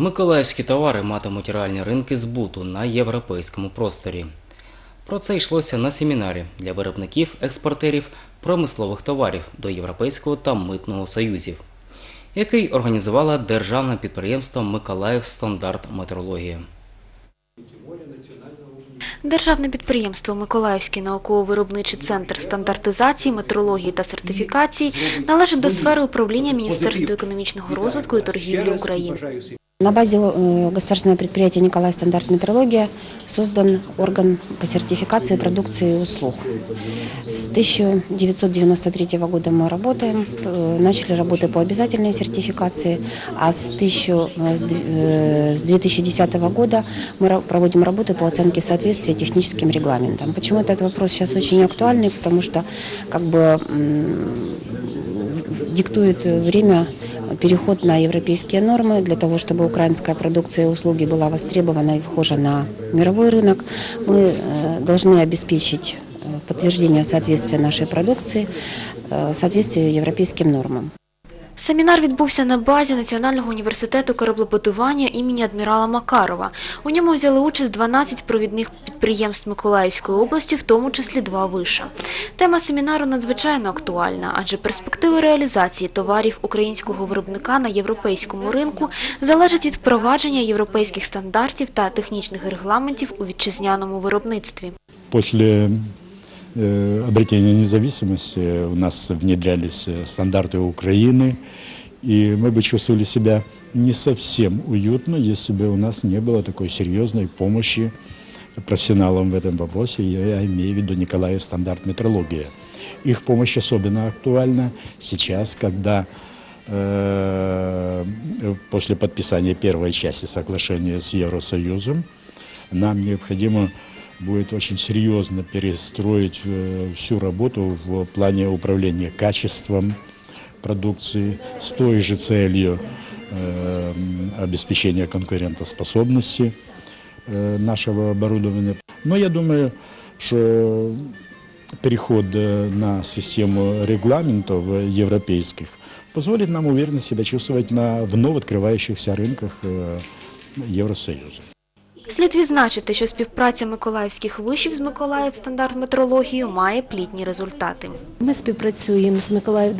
Миколаївські товари матимуть реальні ринки збуту на європейському просторі. Про це йшлося на семінарі для виробників, експортерів промислових товарів до Європейського та Митного союзів, який організувало державне підприємство Миколаїв Стандарт Метрологія. Державне підприємство Миколаївський науково-виробничий центр стандартизації, метрології та сертифікації належить до сфери управління Міністерства економічного розвитку і торгівлі України. На базе э, государственного предприятия «Николай Стандарт Метрология» создан орган по сертификации продукции и услуг. С 1993 года мы работаем, э, начали работы по обязательной сертификации, а с, 1000, э, с дв- э, с 2010 года мы ра- проводим работы по оценке соответствия техническим регламентам. Почему этот вопрос сейчас очень актуальный? Потому что как бы м, диктует время переход на европейские нормы для того, чтобы украинская продукция и услуги была востребована и вхожа на мировой рынок. Мы э, должны обеспечить э, подтверждение соответствия нашей продукции э, соответствию европейским нормам. Семінар відбувся на базі Національного університету кораблебудування імені адмірала Макарова. У ньому взяли участь 12 провідних підприємств Миколаївської області, в тому числі два виша. Тема семінару надзвичайно актуальна, адже перспективи реалізації товарів українського виробника на європейському ринку залежать від впровадження європейських стандартів та технічних регламентів у вітчизняному виробництві. После э, обретения независимости у нас внедрялись э, стандарты Украины, и мы бы чувствовали себя не совсем уютно, если бы у нас не было такой серьезной помощи профессионалам в этом вопросе. Я имею в виду Николаев стандарт метрология. Их помощь особенно актуальна сейчас, когда э, после подписания первой части соглашения с Евросоюзом нам необходимо будет очень серьезно перестроить э, всю работу в плане управления качеством продукции с той же целью э, обеспечения конкурентоспособности э, нашего оборудования. Но я думаю, что переход на систему регламентов европейских позволит нам уверенно себя чувствовать на вновь открывающихся рынках Евросоюза. Слід відзначити, що співпраця миколаївських вишів з Миколаїв має плідні результати. Ми співпрацюємо з Миколаїв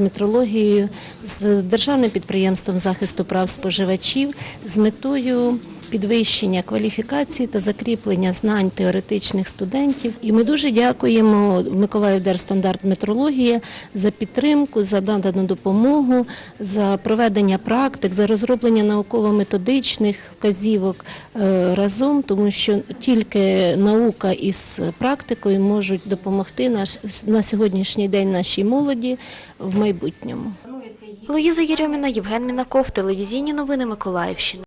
метрологією, з державним підприємством захисту прав споживачів з метою підвищення кваліфікації та закріплення знань теоретичних студентів. І ми дуже дякуємо Миколаїв Держстандарт метрологія за підтримку, за надану допомогу, за проведення практик, за розроблення науково-методичних вказівок е, разом, тому що тільки наука із практикою можуть допомогти наш на сьогоднішній день нашій молоді в майбутньому. Луїза Єрьоміна, Євген Мінаков, телевізійні новини Миколаївщини.